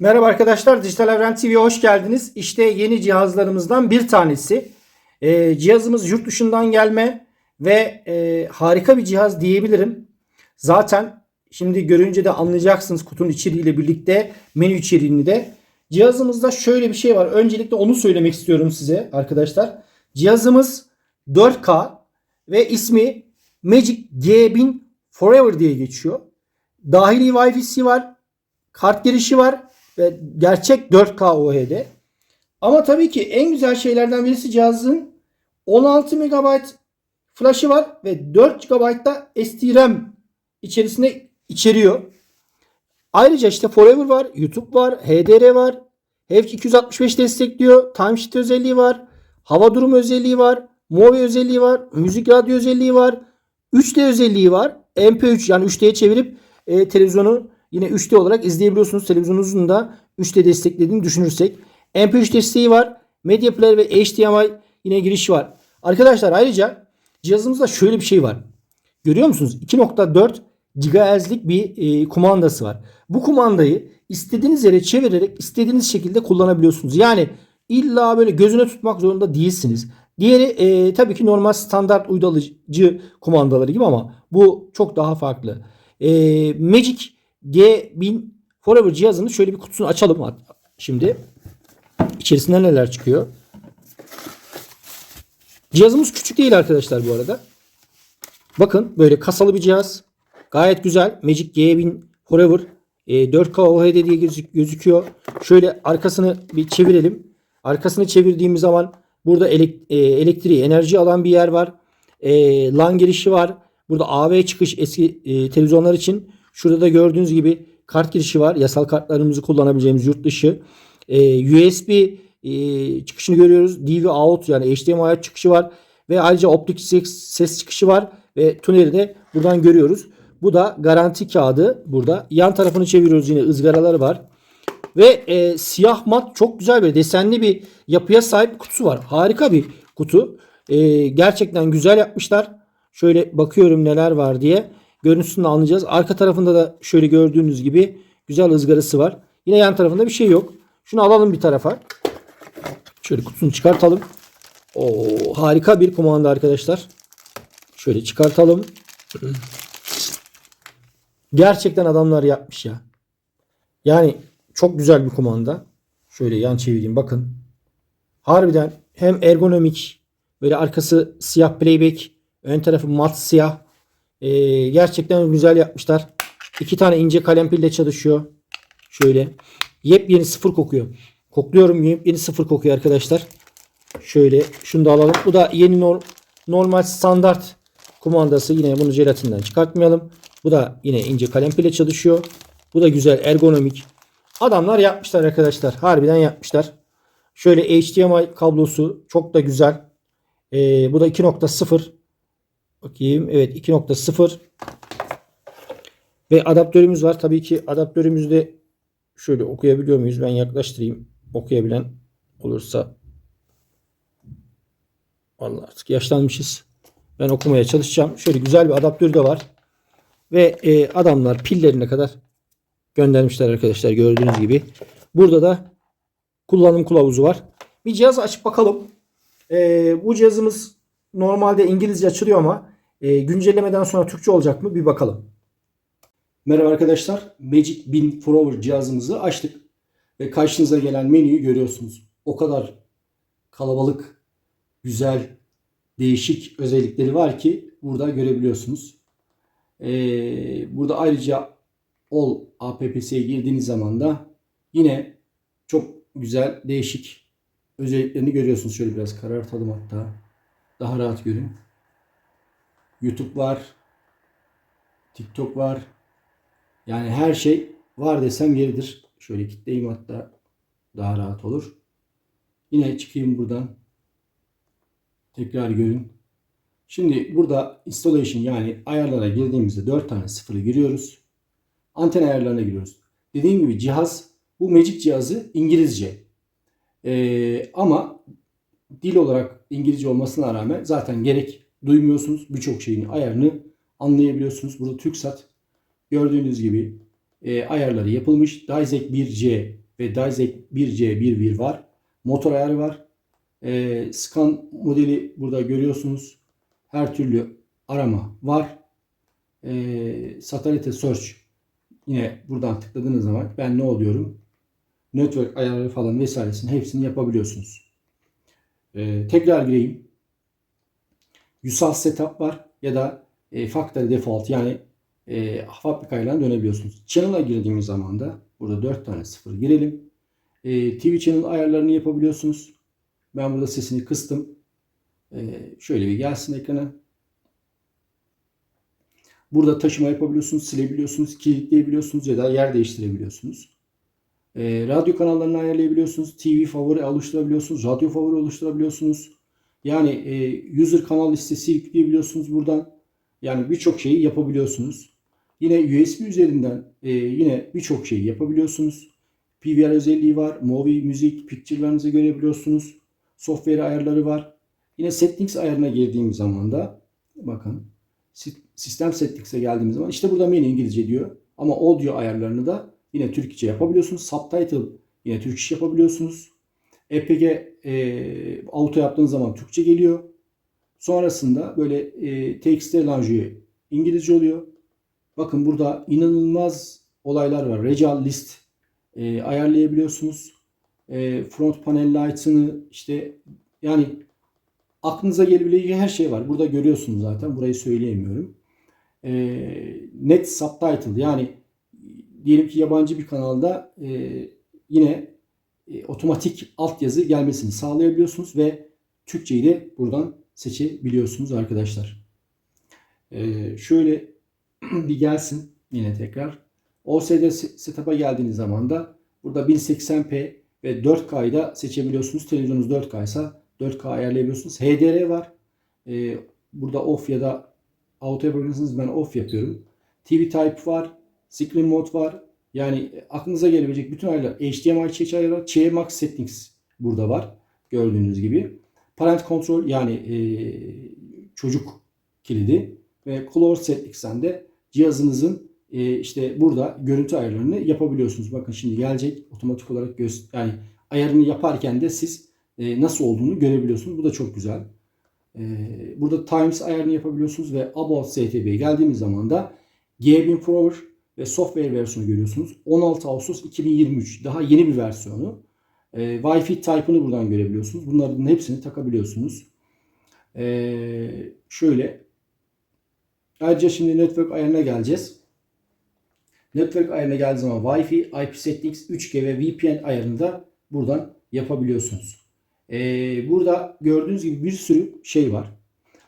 Merhaba arkadaşlar, Dijital Evren TV'ye hoş geldiniz. İşte yeni cihazlarımızdan bir tanesi. Ee, cihazımız yurt dışından gelme ve e, harika bir cihaz diyebilirim. Zaten şimdi görünce de anlayacaksınız kutunun içeriğiyle birlikte menü içeriğini de. Cihazımızda şöyle bir şey var. Öncelikle onu söylemek istiyorum size arkadaşlar. Cihazımız 4K ve ismi Magic G1000 Forever diye geçiyor. Dahili Wi-Fi'si var. Kart girişi var ve gerçek 4K UHD. Ama tabii ki en güzel şeylerden birisi cihazın 16 MB flash'ı var ve 4 GB da SDRAM içerisinde içeriyor. Ayrıca işte Forever var, YouTube var, HDR var, HEVC 265 destekliyor, Timesheet özelliği var, hava durumu özelliği var, Movi özelliği var, müzik radyo özelliği var, 3D özelliği var. MP3 yani 3D'ye çevirip e, televizyonu yine 3D olarak izleyebiliyorsunuz. Televizyonunuzun da 3D desteklediğini düşünürsek. MP3 desteği var. Media Player ve HDMI yine girişi var. Arkadaşlar ayrıca cihazımızda şöyle bir şey var. Görüyor musunuz? 2.4 GHz'lik bir e, kumandası var. Bu kumandayı istediğiniz yere çevirerek istediğiniz şekilde kullanabiliyorsunuz. Yani illa böyle gözüne tutmak zorunda değilsiniz. Diğeri e, tabii ki normal standart uydu alıcı kumandaları gibi ama bu çok daha farklı. E, Magic G1000 Forever cihazının şöyle bir kutusunu açalım şimdi. İçerisinden neler çıkıyor? Cihazımız küçük değil arkadaşlar bu arada. Bakın böyle kasalı bir cihaz. Gayet güzel. Magic G1000 Forever e, 4K UHD diye gözük- gözüküyor. Şöyle arkasını bir çevirelim. Arkasını çevirdiğimiz zaman burada e, elektriği, enerji alan bir yer var. E, LAN girişi var. Burada AV çıkış eski e, televizyonlar için. Şurada da gördüğünüz gibi kart girişi var. Yasal kartlarımızı kullanabileceğimiz yurt dışı. E, USB e, çıkışını görüyoruz. DV out yani HDMI çıkışı var. Ve ayrıca optik ses, çıkışı var. Ve tuneli de buradan görüyoruz. Bu da garanti kağıdı burada. Yan tarafını çeviriyoruz yine ızgaraları var. Ve e, siyah mat çok güzel bir desenli bir yapıya sahip kutusu var. Harika bir kutu. E, gerçekten güzel yapmışlar. Şöyle bakıyorum neler var diye. Görüntüsünü anlayacağız. Arka tarafında da şöyle gördüğünüz gibi güzel ızgarası var. Yine yan tarafında bir şey yok. Şunu alalım bir tarafa. Şöyle kutusunu çıkartalım. Oo, harika bir kumanda arkadaşlar. Şöyle çıkartalım. Gerçekten adamlar yapmış ya. Yani çok güzel bir kumanda. Şöyle yan çevireyim bakın. Harbiden hem ergonomik böyle arkası siyah playback ön tarafı mat siyah. Ee, gerçekten güzel yapmışlar. İki tane ince kalem pille çalışıyor. Şöyle. Yepyeni sıfır kokuyor. Kokluyorum yepyeni sıfır kokuyor arkadaşlar. Şöyle şunu da alalım. Bu da yeni nor- normal standart kumandası. Yine bunu jelatinden çıkartmayalım. Bu da yine ince kalem pille çalışıyor. Bu da güzel ergonomik. Adamlar yapmışlar arkadaşlar. Harbiden yapmışlar. Şöyle HDMI kablosu çok da güzel. Ee, bu da 2.0. Bakayım. Evet 2.0. Ve adaptörümüz var. Tabii ki adaptörümüzde şöyle okuyabiliyor muyuz? Ben yaklaştırayım. Okuyabilen olursa. Vallahi artık yaşlanmışız. Ben okumaya çalışacağım. Şöyle güzel bir adaptörü de var. Ve e, adamlar pillerine kadar göndermişler arkadaşlar gördüğünüz gibi. Burada da kullanım kılavuzu var. Bir cihaz açıp bakalım. E, bu cihazımız normalde İngilizce açılıyor ama e, güncellemeden sonra Türkçe olacak mı bir bakalım. Merhaba arkadaşlar. Magic 1000 Forever cihazımızı açtık. Ve karşınıza gelen menüyü görüyorsunuz. O kadar kalabalık, güzel, değişik özellikleri var ki burada görebiliyorsunuz. Ee, burada ayrıca All APP'ye girdiğiniz zaman da yine çok güzel değişik özelliklerini görüyorsunuz. Şöyle biraz karartalım hatta. Daha rahat görün. YouTube var. TikTok var. Yani her şey var desem yeridir. Şöyle kitleyeyim hatta daha rahat olur. Yine çıkayım buradan. Tekrar görün. Şimdi burada installation yani ayarlara girdiğimizde 4 tane sıfırı giriyoruz. Anten ayarlarına giriyoruz. Dediğim gibi cihaz bu Magic cihazı İngilizce. Ee, ama dil olarak İngilizce olmasına rağmen zaten gerek duymuyorsunuz. Birçok şeyin ayarını anlayabiliyorsunuz. Burada TürkSat gördüğünüz gibi e, ayarları yapılmış. Dizec 1C ve Dizec 1C 1 vir var. Motor ayarı var. E, scan modeli burada görüyorsunuz. Her türlü arama var. E, satellite search yine buradan tıkladığınız zaman ben ne oluyorum? Network ayarları falan vesairesini hepsini yapabiliyorsunuz. E, tekrar gireyim. USAL setup var ya da e, factory default yani e, fabrikayla dönebiliyorsunuz. Channel'a girdiğimiz zaman da burada 4 tane sıfır girelim. E, TV channel ayarlarını yapabiliyorsunuz. Ben burada sesini kıstım. E, şöyle bir gelsin ekrana. Burada taşıma yapabiliyorsunuz, silebiliyorsunuz, kilitleyebiliyorsunuz ya da yer değiştirebiliyorsunuz. E, radyo kanallarını ayarlayabiliyorsunuz. TV favori oluşturabiliyorsunuz. Radyo favori oluşturabiliyorsunuz. Yani e, user kanal listesi yükleyebiliyorsunuz buradan. Yani birçok şeyi yapabiliyorsunuz. Yine USB üzerinden e, yine birçok şeyi yapabiliyorsunuz. PVR özelliği var. Movie, müzik, picture'larınızı görebiliyorsunuz. Software ayarları var. Yine settings ayarına girdiğim zaman da bakın sistem settings'e geldiğimiz zaman işte burada menü İngilizce diyor. Ama audio ayarlarını da yine Türkçe yapabiliyorsunuz. Subtitle yine Türkçe yapabiliyorsunuz. EPG e, auto yaptığınız zaman Türkçe geliyor. Sonrasında böyle e, TXT Language İngilizce oluyor. Bakın burada inanılmaz olaylar var. Regal list e, ayarlayabiliyorsunuz. E, front panel lights'ını işte yani aklınıza gelebilecek her şey var. Burada görüyorsunuz zaten. Burayı söyleyemiyorum. E, net subtitle yani diyelim ki yabancı bir kanalda e, yine e, otomatik altyazı gelmesini sağlayabiliyorsunuz ve Türkçeyi de buradan seçebiliyorsunuz arkadaşlar. E, şöyle bir gelsin yine tekrar. OSD setup'a geldiğiniz zaman da burada 1080p ve 4K'yı da seçebiliyorsunuz. Televizyonunuz 4K ise 4K ayarlayabiliyorsunuz. HDR var. E, burada off ya da auto yapabilirsiniz. Ben off yapıyorum. TV Type var. Screen Mode var. Yani aklınıza gelebilecek bütün ayarlar HDMI çekici ayarlar, CMAX settings burada var. Gördüğünüz gibi. Parent control yani e, çocuk kilidi ve close settings'ten de cihazınızın e, işte burada görüntü ayarlarını yapabiliyorsunuz. Bakın şimdi gelecek otomatik olarak göz yani ayarını yaparken de siz e, nasıl olduğunu görebiliyorsunuz. Bu da çok güzel. E, burada times ayarını yapabiliyorsunuz ve about STB'ye geldiğimiz zaman da G1000 Pro ve software versiyonu görüyorsunuz. 16 Ağustos 2023 daha yeni bir versiyonu. E, Wi-Fi type'ını buradan görebiliyorsunuz. Bunların hepsini takabiliyorsunuz. E, şöyle ayrıca şimdi network ayarına geleceğiz. Network ayarına geldiği zaman Wi-Fi, IP settings, 3G ve VPN ayarını da buradan yapabiliyorsunuz. E, burada gördüğünüz gibi bir sürü şey var.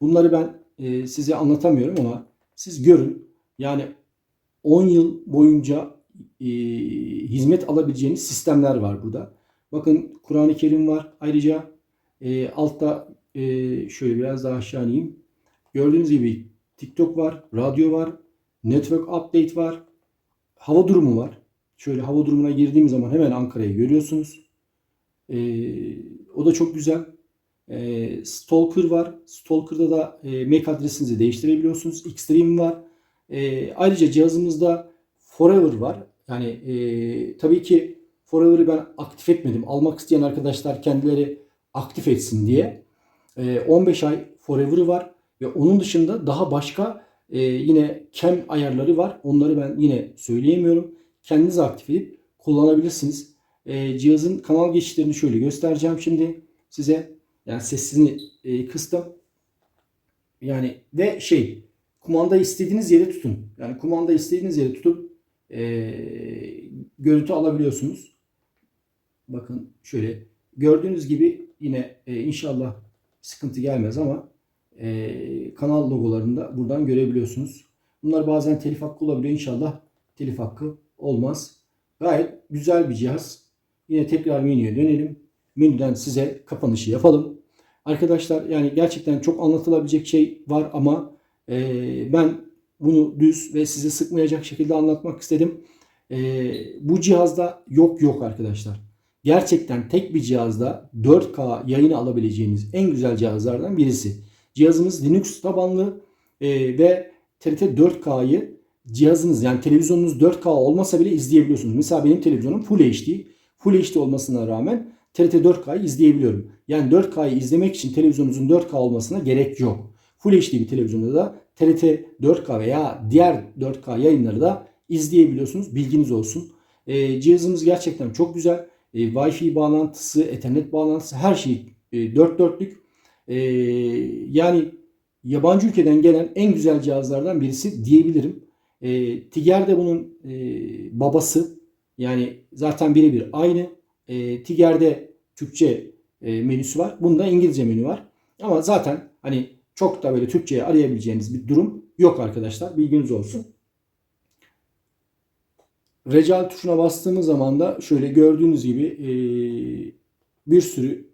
Bunları ben e, size anlatamıyorum ama siz görün. Yani 10 yıl boyunca e, hizmet alabileceğiniz sistemler var burada. Bakın Kur'an-ı Kerim var. Ayrıca e, altta e, şöyle biraz daha aşağı ineyim. Gördüğünüz gibi TikTok var, radyo var, network update var, hava durumu var. Şöyle hava durumuna girdiğim zaman hemen Ankara'yı görüyorsunuz. E, o da çok güzel. E, Stalker var. Stalker'da da e, MAC adresinizi değiştirebiliyorsunuz. Xtreme var. E, ayrıca cihazımızda Forever var. Yani e, tabii ki Forever'ı ben aktif etmedim. Almak isteyen arkadaşlar kendileri aktif etsin diye. E, 15 ay Forever'ı var ve onun dışında daha başka e, yine cam ayarları var. Onları ben yine söyleyemiyorum. Kendiniz aktif edip kullanabilirsiniz. E, cihazın kanal geçişlerini şöyle göstereceğim şimdi size. Yani sesini e, kıstım. Yani ve şey kumanda istediğiniz yere tutun. Yani kumanda istediğiniz yere tutup e, görüntü alabiliyorsunuz. Bakın şöyle gördüğünüz gibi yine e, inşallah sıkıntı gelmez ama e, kanal logolarını da buradan görebiliyorsunuz. Bunlar bazen telif hakkı olabiliyor. İnşallah telif hakkı olmaz. Gayet güzel bir cihaz. Yine tekrar menüye dönelim. Menüden size kapanışı yapalım. Arkadaşlar yani gerçekten çok anlatılabilecek şey var ama e, ben bunu düz ve sizi sıkmayacak şekilde anlatmak istedim. E, bu cihazda yok yok arkadaşlar. Gerçekten tek bir cihazda 4K yayını alabileceğiniz en güzel cihazlardan birisi. Cihazımız Linux tabanlı e, ve TRT 4K'yı cihazınız yani televizyonunuz 4K olmasa bile izleyebiliyorsunuz. Mesela benim televizyonum Full HD. Full HD olmasına rağmen TRT 4K'yı izleyebiliyorum. Yani 4K'yı izlemek için televizyonunuzun 4K olmasına gerek yok. Full HD bir televizyonda da TRT 4K veya diğer 4K yayınları da izleyebiliyorsunuz. Bilginiz olsun. Ee, cihazımız gerçekten çok güzel. Ee, Wi-Fi bağlantısı, Ethernet bağlantısı her şey e, dört dörtlük. Ee, yani yabancı ülkeden gelen en güzel cihazlardan birisi diyebilirim. E, Tiger de bunun e, babası. Yani zaten birebir aynı. E, Tiger'de Türkçe e, menüsü var. Bunda İngilizce menü var. Ama zaten hani çok da böyle Türkçe'ye arayabileceğiniz bir durum yok arkadaşlar. Bilginiz olsun. Recal tuşuna bastığımız zaman da şöyle gördüğünüz gibi e, bir sürü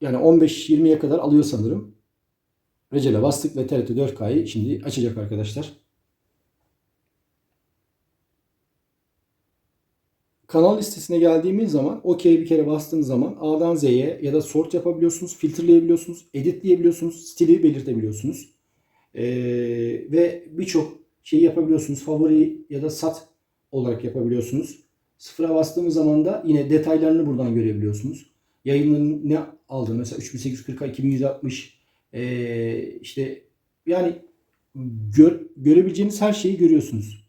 yani 15-20'ye kadar alıyor sanırım. Recel'e bastık ve TRT 4K'yı şimdi açacak arkadaşlar. Kanal listesine geldiğimiz zaman OK bir kere bastığınız zaman A'dan Z'ye ya da sort yapabiliyorsunuz, filtreleyebiliyorsunuz, editleyebiliyorsunuz, stili belirtebiliyorsunuz. Ee, ve birçok şeyi yapabiliyorsunuz. Favori ya da sat olarak yapabiliyorsunuz. Sıfıra bastığımız zaman da yine detaylarını buradan görebiliyorsunuz. Yayının ne aldığını mesela 3840'a 2160 ee, işte yani gör, görebileceğiniz her şeyi görüyorsunuz.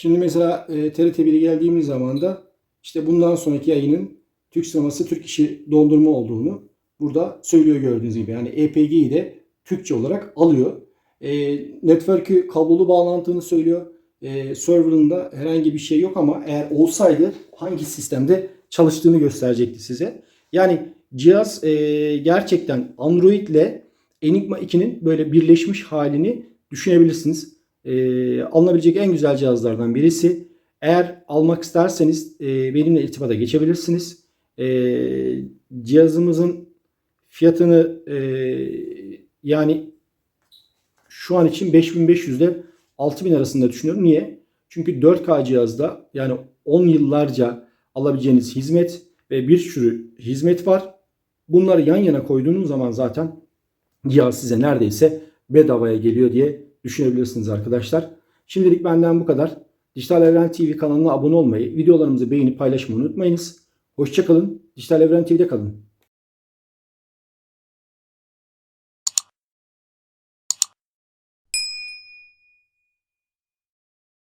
Şimdi mesela e, TRT 1'e geldiğimiz zaman da işte bundan sonraki yayının Türk sineması Türk işi dondurma olduğunu burada söylüyor gördüğünüz gibi. Yani EPG'yi de Türkçe olarak alıyor. E, network'ü kablolu bağlantını söylüyor. E, server'ında herhangi bir şey yok ama eğer olsaydı hangi sistemde çalıştığını gösterecekti size. Yani cihaz e, gerçekten Android ile Enigma 2'nin böyle birleşmiş halini düşünebilirsiniz. E, alınabilecek en güzel cihazlardan birisi. Eğer almak isterseniz e, benimle irtibata geçebilirsiniz. E, cihazımızın fiyatını e, yani şu an için 5500 ile 6000 arasında düşünüyorum. Niye? Çünkü 4K cihazda yani 10 yıllarca alabileceğiniz hizmet ve bir sürü hizmet var. Bunları yan yana koyduğunuz zaman zaten cihaz size neredeyse bedavaya geliyor diye düşünebilirsiniz arkadaşlar. Şimdilik benden bu kadar. Dijital Evren TV kanalına abone olmayı, videolarımızı beğenip paylaşmayı unutmayınız. Hoşçakalın. Dijital Evren TV'de kalın.